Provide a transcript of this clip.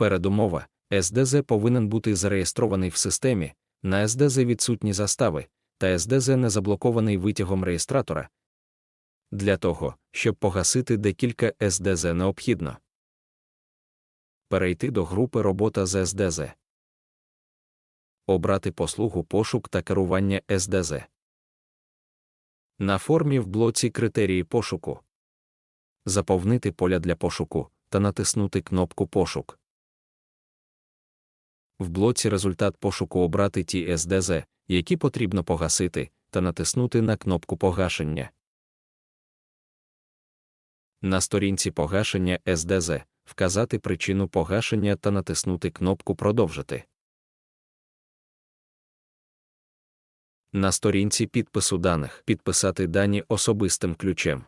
Передумова СДЗ повинен бути зареєстрований в системі, на СДЗ відсутні застави, та СДЗ не заблокований витягом реєстратора. Для того, щоб погасити декілька СДЗ необхідно перейти до групи Робота з СДЗ, обрати послугу пошук та керування СДЗ. На формі в блоці Критерії пошуку заповнити поля для пошуку та натиснути кнопку Пошук. В блоці Результат пошуку обрати ті СДЗ, які потрібно погасити, та натиснути на кнопку Погашення. На сторінці погашення СДЗ вказати причину погашення та натиснути кнопку Продовжити. На сторінці підпису даних підписати дані особистим ключем.